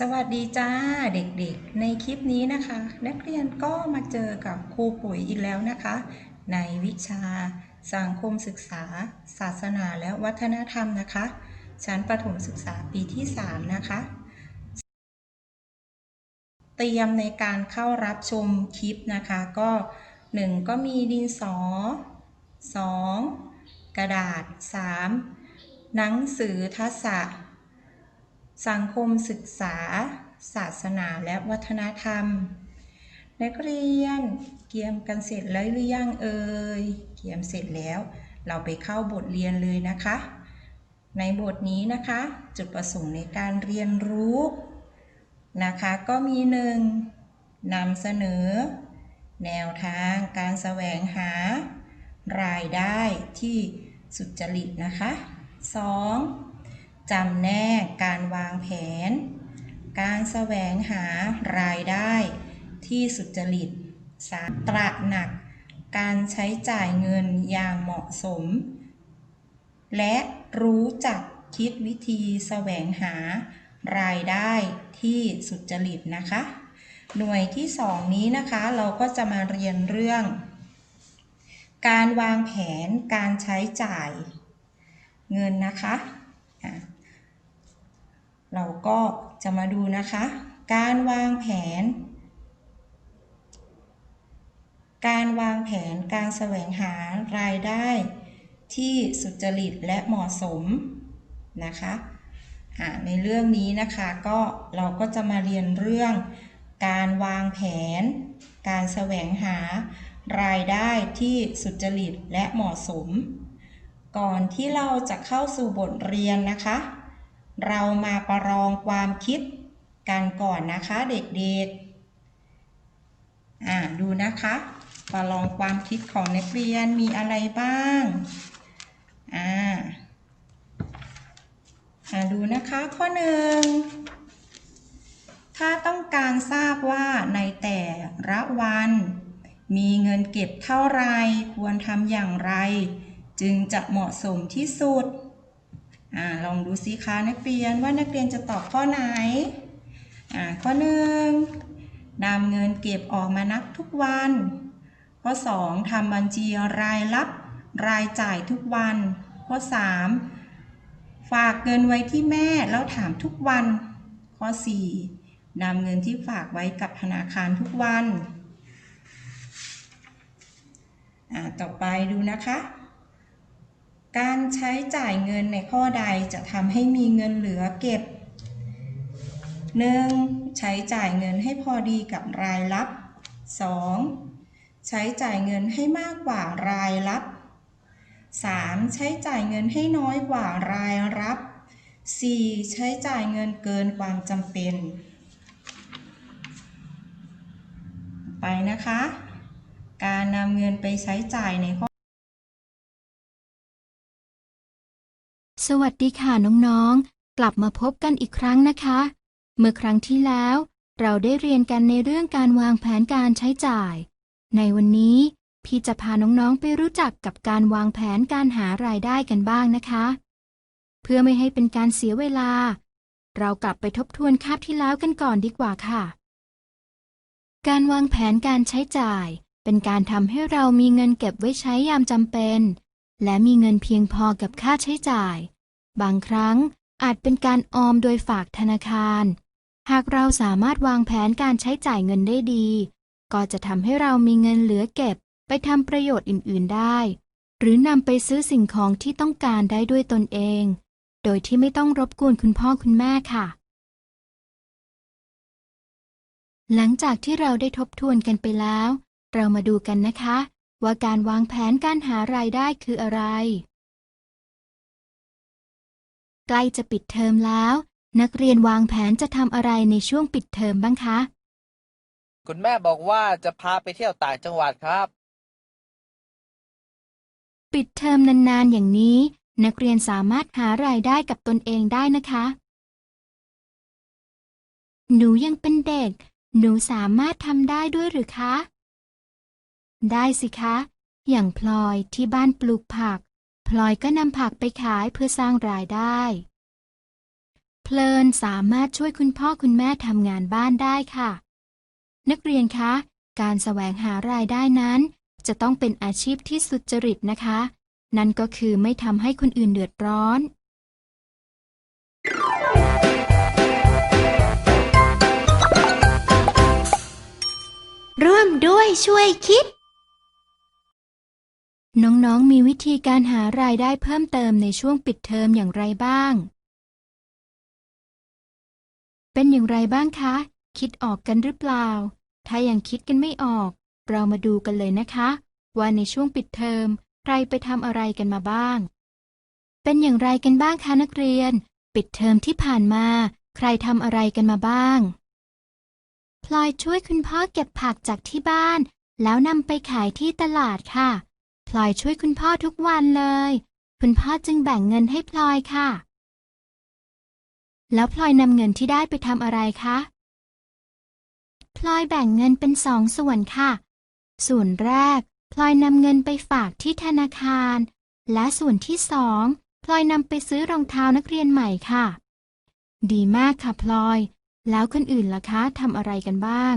สวัสดีจ้าเด็กๆ ในคลิปนี้นะคะ นักเรียนก็มาเจอกับครูปุ๋ยอีกแล้วนะคะ ในวิชา สังคมศึกษา ศาสนาและวัฒนธรรมนะคะ ชั้นประถมศึกษาปีที่ 3 นะคะ เตรียมในการเข้ารับชมคลิปนะคะ ก็ 1 ก็มีดินสอ 2 กระดาษ 3 หนังสือทัศะ สังคมศึกษา ศาสนาและวัฒนธรรม นักเรียนเกียมกันเสร็จแล้วหรือยังเอ่ยเกียมเสร็จแล้ว เราไปเข้าบทเรียนเลยนะคะ ในบทนี้นะคะ จุดประสงค์ในการเรียนรู้นะคะ ก็มีหนึ่งนำเสนอ แนวทางการแสวงหา รายได้ที่สุจริตนะคะ 2. จำแนกการวางแผน การแสวงหารายได้ที่สุจริต 3. ตระหนัก การใช้จ่ายเงินอย่างเหมาะสม และรู้จักคิดวิธีแสวงหารายได้ที่สุจริตนะคะ หน่วยที่ 2 นี้นะคะเราก็จะมาเรียนเรื่อง การวางแผนการใช้จ่ายเงินนะคะ เราก็จะมาดูนะคะ การวางแผน การวางแผนการแสวงหารายได้ที่สุจริตและเหมาะสมนะคะะในเรื่องนี้นะคะก็เราก็จะมาเรียนเรื่อง การวางแผน การแสวงหารายได้ที่สุจริตและเหมาะสม ก่อนที่เราจะเข้าสู่บทเรียนนะคะ เรามาประลองความคิดกันก่อนนะคะเด็กๆ อ่าดูนะคะ ประลองความคิดของนักเรียนมีอะไรบ้าง อ่า อ่าดูนะคะข้อหนึ่ง ถ้าต้องการทราบว่าในแต่ละวัน มีเงินเก็บเท่าไรควรทำอย่างไร จึงจะเหมาะสมที่สุด อลองดูสิคะนักเรียนว่านักเรียนจะตอบข้อไหนข้อหนึ่งนำเงินเก็บออกมานับทุกวัน ข้อ 2ทำบัญชีรายรับรายจ่ายทุกวัน ข้อ 3 ฝากเงินไว้ที่แม่แล้วถามทุกวัน ข้อ 4 นำเงินที่ฝากไว้กับธนาคารทุกวัน ต่อไปดูนะคะ การใช้จ่ายเงินในข้อใดจะทำให้มีเงินเหลือเก็บ 1. ใช้จ่ายเงินให้พอดีกับรายรับ 2. ใช้จ่ายเงินให้มากกว่ารายรับ 3. ใช้จ่ายเงินให้น้อยกว่ารายรับ 4. ใช้จ่ายเงินเกินความจำเป็น ไปนะคะ การนำเงินไปใช้จ่ายในข้อ สวัสดีค่ะน้องๆ กลับมาพบกันอีกครั้งนะคะ เมื่อครั้งที่แล้ว เราได้เรียนกันในเรื่องการวางแผนการใช้จ่าย ในวันนี้พี่จะพาน้องๆไปรู้จักกับการวางแผนการหารายได้กันบ้างนะคะ เพื่อไม่ให้เป็นการเสียเวลา เรากลับไปทบทวนคาบที่แล้วกันก่อนดีกว่าค่ะ การวางแผนการใช้จ่าย เป็นการทำให้เรามีเงินเก็บไว้ใช้ยามจำเป็น และมีเงินเพียงพอกับค่าใช้จ่าย บางครั้งอาจเป็นการออมโดยฝากธนาคาร หากเราสามารถวางแผนการใช้จ่ายเงินได้ดี ก็จะทำให้เรามีเงินเหลือเก็บ ไปทำประโยชน์อื่น ๆได้ หรือนำไปซื้อสิ่งของที่ต้องการได้ด้วยตนเอง โดยที่ไม่ต้องรบกวนคุณพ่อคุณแม่ค่ะ หลังจากที่เราได้ทบทวนกันไปแล้ว เรามาดูกันนะคะ ว่าการวางแผนการหารายได้คืออะไร ใกล้จะปิดเทอมแล้ว นักเรียนวางแผนจะทำอะไรในช่วงปิดเทอมบ้างคะ คุณแม่บอกว่าจะพาไปเที่ยวต่างจังหวัดครับ ปิดเทอมนานๆอย่างนี้ นักเรียนสามารถหารายได้กับตนเองได้นะคะ หนูยังเป็นเด็ก หนูสามารถทำได้ด้วยหรือคะ ได้สิคะ อย่างพลอยที่บ้านปลูกผัก พลอยก็นำผักไปขายเพื่อสร้างรายได้ เพลินสามารถช่วยคุณพ่อคุณแม่ทำงานบ้านได้ค่ะ นักเรียนคะ การแสวงหารายได้นั้น จะต้องเป็นอาชีพที่สุจริตนะคะ นั่นก็คือไม่ทำให้คนอื่นเดือดร้อนร่วมด้วยช่วยคิด น้องๆ มีวิธีการหารายได้เพิ่มเติมในช่วงปิดเทอมอย่างไรบ้าง เป็นอย่างไรบ้างคะ คิดออกกันหรือเปล่า ถ้ายังคิดกันไม่ออก เรามาดูกันเลยนะคะ ว่าในช่วงปิดเทอมใครไปทำอะไรกันมาบ้าง เป็นอย่างไรกันบ้างคะนักเรียน ปิดเทอมที่ผ่านมา ใครทำอะไรกันมาบ้าง พลอยช่วยคุณพ่อเก็บผักจากที่บ้าน แล้วนำไปขายที่ตลาดค่ะ พลอยช่วยคุณพ่อทุกวันเลย คุณพ่อจึงแบ่งเงินให้พลอยค่ะ แล้วพลอยนำเงินที่ได้ไปทำอะไรคะ พลอยแบ่งเงินเป็นสองส่วนค่ะ ส่วนแรก พลอยนำเงินไปฝากที่ธนาคาร และส่วนที่สองพลอยนำไปซื้อรองเท้านักเรียนใหม่ค่ะ ดีมากค่ะพลอย แล้วคนอื่นล่ะคะทำอะไรกันบ้าง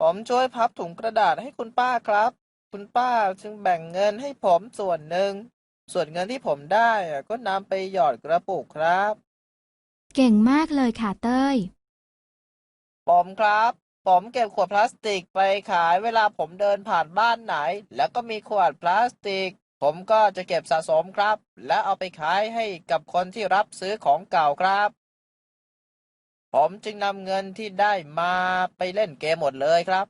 ผมช่วยพับถุงกระดาษให้คุณป้าครับ คุณป้าจึงแบ่งเงินให้ผมส่วนหนึ่ง ส่วนเงินที่ผมได้อะก็นำไปหยอดกระปุกครับ เก่งมากเลยค่ะเต้ย ผมครับ ผมเก็บขวดพลาสติกไปขายเวลาผมเดินผ่านบ้านไหน แล้วก็มีขวดพลาสติก ผมก็จะเก็บสะสมครับ และเอาไปขายให้กับคนที่รับซื้อของเก่าครับ ผมจึงนำเงินที่ได้มาไปเล่นเกมหมดเลยครับ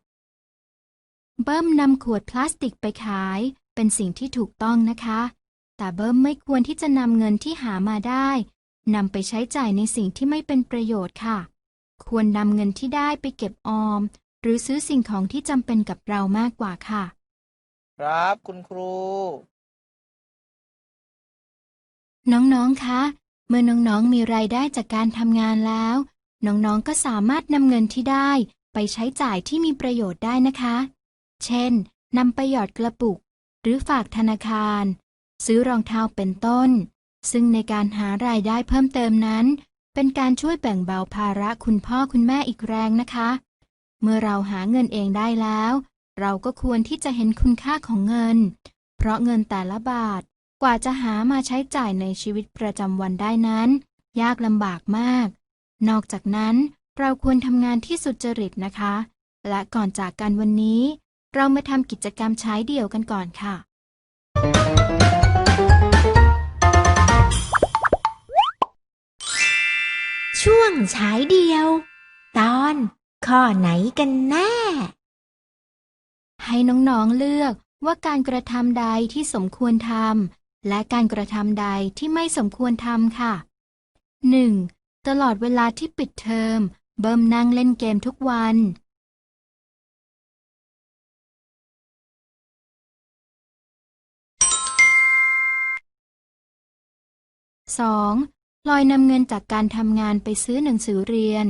เบิ้มนำขวดพลาสติกไปขาย เป็นสิ่งที่ถูกต้องนะคะ แต่เบิ้มไม่ควรที่จะนำเงินที่หามาได้นำไปใช้จ่ายในสิ่งที่ไม่เป็นประโยชน์ค่ะ ควรนำเงินที่ได้ไปเก็บออม หรือซื้อสิ่งของที่จำเป็นกับเรามากกว่าค่ะ ครับคุณครู น้องๆ คะ เมื่อน้องๆ มีรายได้จากการทำงานแล้ว น้องๆ ก็สามารถนำเงินที่ได้ไปใช้จ่ายที่มีประโยชน์ได้นะคะ เช่นนำไปหยอดกระปุก หรือฝากธนาคาร ซื้อรองเท้าเป็นต้น ซึ่งในการหารายได้เพิ่มเติมนั้น เป็นการช่วยแบ่งเบาภาระคุณพ่อคุณแม่อีกแรงนะคะ เมื่อเราหาเงินเองได้แล้ว เราก็ควรที่จะเห็นคุณค่าของเงิน เพราะเงินแต่ละบาทกว่าจะหามาใช้จ่ายในชีวิตประจำวันได้นั้น ยากลำบากมาก นอกจากนั้นเราควรทำงานที่สุจริตนะคะ และก่อนจากกันวันนี้ เรามาทำกิจกรรมใช้เดี่ยวกันก่อนค่ะ ช่วงฉายเดี่ยว ตอนข้อไหนกันแน่ ให้น้องๆเลือกว่าการกระทำใดที่สมควรทำและการกระทำใดที่ไม่สมควรทำค่ะ 1. ตลอดเวลาที่ปิดเทอม เบิ่มนั่งเล่นเกมทุกวัน 2. พลอยนำเงินจากการทำงานไปซื้อหนังสือเรียน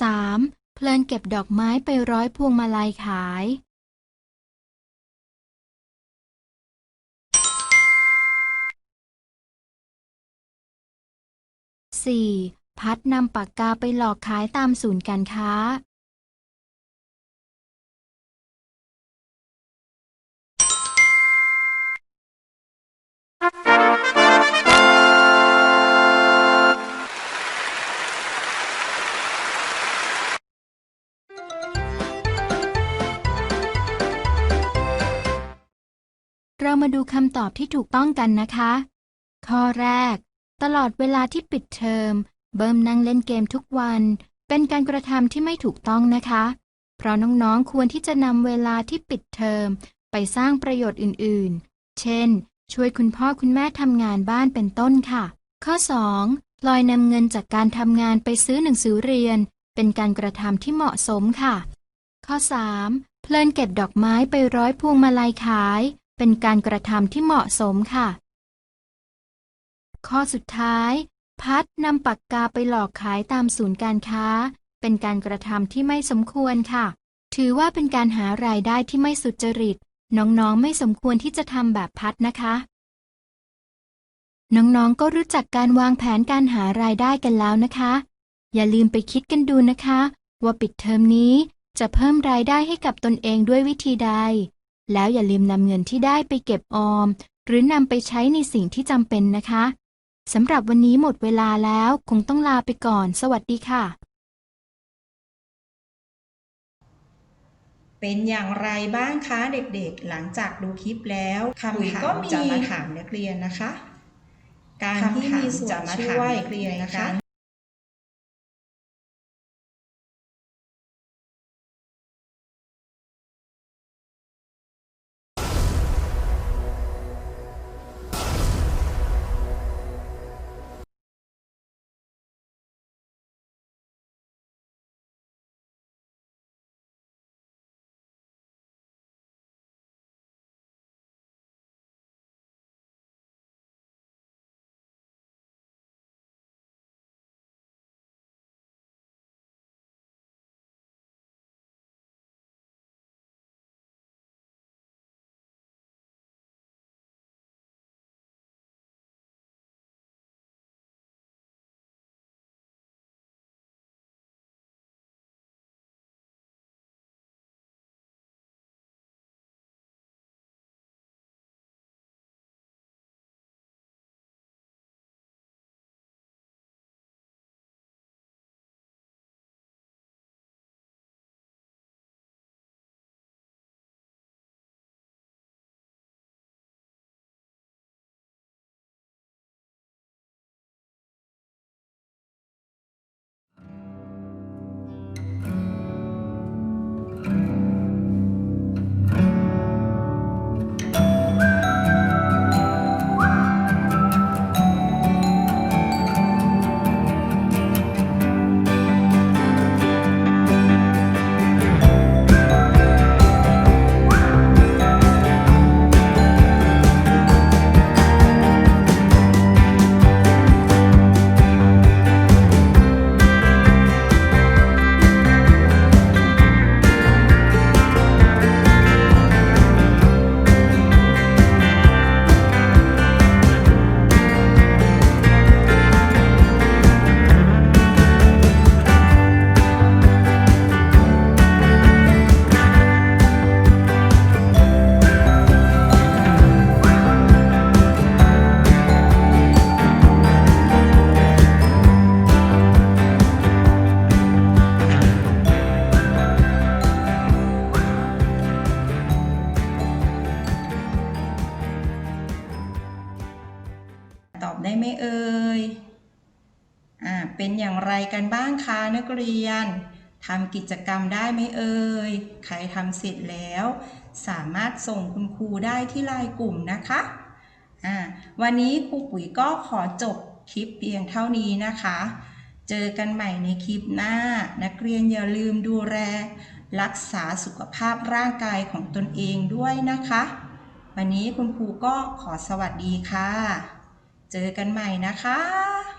3. เพลินเก็บดอกไม้ไปร้อยพวงมาลัยขาย 4. พัดนำปากกาไปหลอกขายตามศูนย์การค้า เรามาดูคำตอบที่ถูกต้องกันนะคะ ข้อแรก ตลอดเวลาที่ปิดเทอม เบิ่มนั่งเล่นเกมทุกวัน เป็นการกระทำที่ไม่ถูกต้องนะคะ เพราะน้องๆควรที่จะนำเวลาที่ปิดเทอม ไปสร้างประโยชน์อื่นๆ เช่น ช่วยคุณพ่อคุณแม่ทำงานบ้านเป็นต้นค่ะ ข้อ 2. ลอยนำเงินจากการทำงานไปซื้อหนังสือเรียน เป็นการกระทำที่เหมาะสมค่ะ ข้อ 3. เพลินเก็บดอกไม้ไปร้อยพวงมาลัยขาย เป็นการกระทำที่เหมาะสมค่ะ ข้อสุดท้าย พัดนำปากกาไปหลอกขายตามศูนย์การค้า เป็นการกระทำที่ไม่สมควรค่ะ ถือว่าเป็นการหารายได้ที่ไม่สุจริต น้องๆ ไม่สมควรที่จะทำแบบพัดนะคะ น้องๆ ก็รู้จักการวางแผนการหารายได้กันแล้วนะคะ อย่าลืมไปคิดกันดูนะคะ ว่าปิดเทอมนี้จะเพิ่มรายได้ให้กับตนเองด้วยวิธีใด แล้วอย่าลืมนำเงินที่ได้ไปเก็บออม หรือนำไปใช้ในสิ่งที่จำเป็นนะคะสำหรับวันนี้หมดเวลาแล้วคงต้องลาไปก่อน สวัสดีค่ะ เป็นอย่างไรบ้างคะเด็กๆ หลังจากดูคลิปแล้วคำถามก็มีจะมาถามนักเรียนนะคะ การที่มีส่วนช่วยนักเรียนนะคะ เป็นอย่างไรกันบ้างคะนักเรียนทำกิจกรรมได้ไหมเอ่ย ใครทำเสร็จแล้ว สามารถส่งคุณครูได้ที่ไลน์กลุ่มนะคะอ่าวันนี้ครูปุ๋ยก็ขอจบคลิปเพียงเท่านี้นะคะ เจอกันใหม่ในคลิปหน้า นักเรียนอย่าลืมดูแลรักษาสุขภาพร่างกายของตนเองด้วยนะคะ วันนี้คุณครูก็ขอสวัสดีค่ะ เจอกันใหม่นะคะ